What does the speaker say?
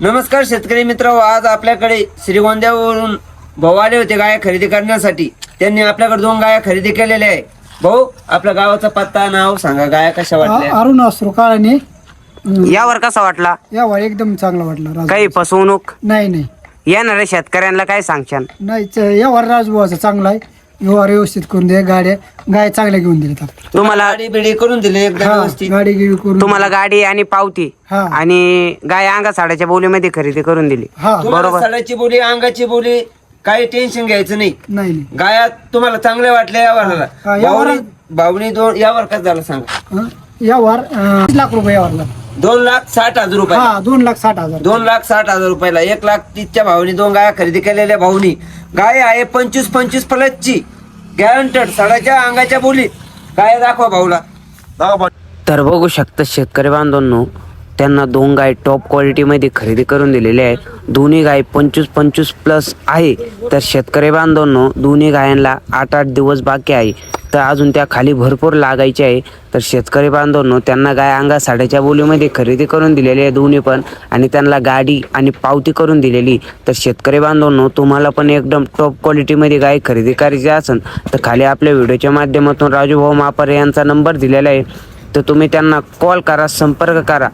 नमस्कार शेतकरी मित्र आज आपल्याकडे श्रीगोंद्यावरून भाऊ आले होते गाया खरेदी करण्यासाठी. त्यांनी आपल्याकडे दोन गाया खरेदी केलेल्या आहे भाऊ आपल्या गावाचा पत्ता नाव सांगा. गाया कशा वाटल्या? अरुण असरो काळाने. यावर कसा वाटला? यावर एकदम चांगला वाटला राज. काही फसवणूक? नाही नाही. येणाऱ्या शेतकऱ्यांना काय सांगशान? नाही यावर राजभावाचा चांगला आहे. व्यवहार व्यवस्थित करून दे गाड्या गाय चांगल्या घेऊन दिल्यात आपण. तुम्हाला गाडी बिडी करून दिली एकदम हा, व्यवस्थित. गाडी गिडी करून तुम्हाला गाडी आणि पावती हा. आणि गाय अंगा साड्याच्या बोलीमध्ये खरेदी करून दिली. हा. तुम्हाला बरोबर. सडाची बोली अंगाची बोली काही टेन्शन घ्यायचं नाही. नाही नाही. गाया तुम्हाला चांगल्या वाटल्या हा, यावर- भाऊनी भाऊनी दोन यावर कसं झालं सांगा? हं? यावर अं, तीस लाख रुपये यावरला दोन लाख साठ हजार रुपये. हा दोन लाख साठ हजार. दोन लाख साठ हजार रुपयाला. एक लाख तीसच्या भावनी दोन गाया खरेदी केलेल्या भाऊनी गाय आहे पंचवीस पंचवीस प्लसची गॅरंटेड सडाच्या अंगाच्या बोलीत काय दाखवा भाऊला. तर बघू शकता शेतकरी बांधवांनो त्यांना दोन गाय टॉप क्वालिटीमध्ये खरेदी करून दिलेले आहे दोन्ही गाय पंचवीस पंचवीस प्लस आहे. तर शेतकरी बांधवांनो दोन्ही गायांना आठ आठ दिवस बाकी आहे. तर अजून त्या खाली भरपूर लागायचे आहे. तर शेतकरी बांधवांनो त्यांना गाय अंगा साड्याच्या बोलीमध्ये खरेदी करून दिलेली आहे दोन्ही पण आणि त्यांना गाडी आणि पावती करून दिलेली. तर शेतकरी बांधवांनो तुम्हाला पण एकदम टॉप क्वालिटीमध्ये गाय खरेदी करायची असेल तर खाली आपल्या व्हिडिओच्या माध्यमातून राजूभाऊ मापारे यांचा नंबर दिलेला आहे. तर तुम्ही त्यांना कॉल करा संपर्क करा.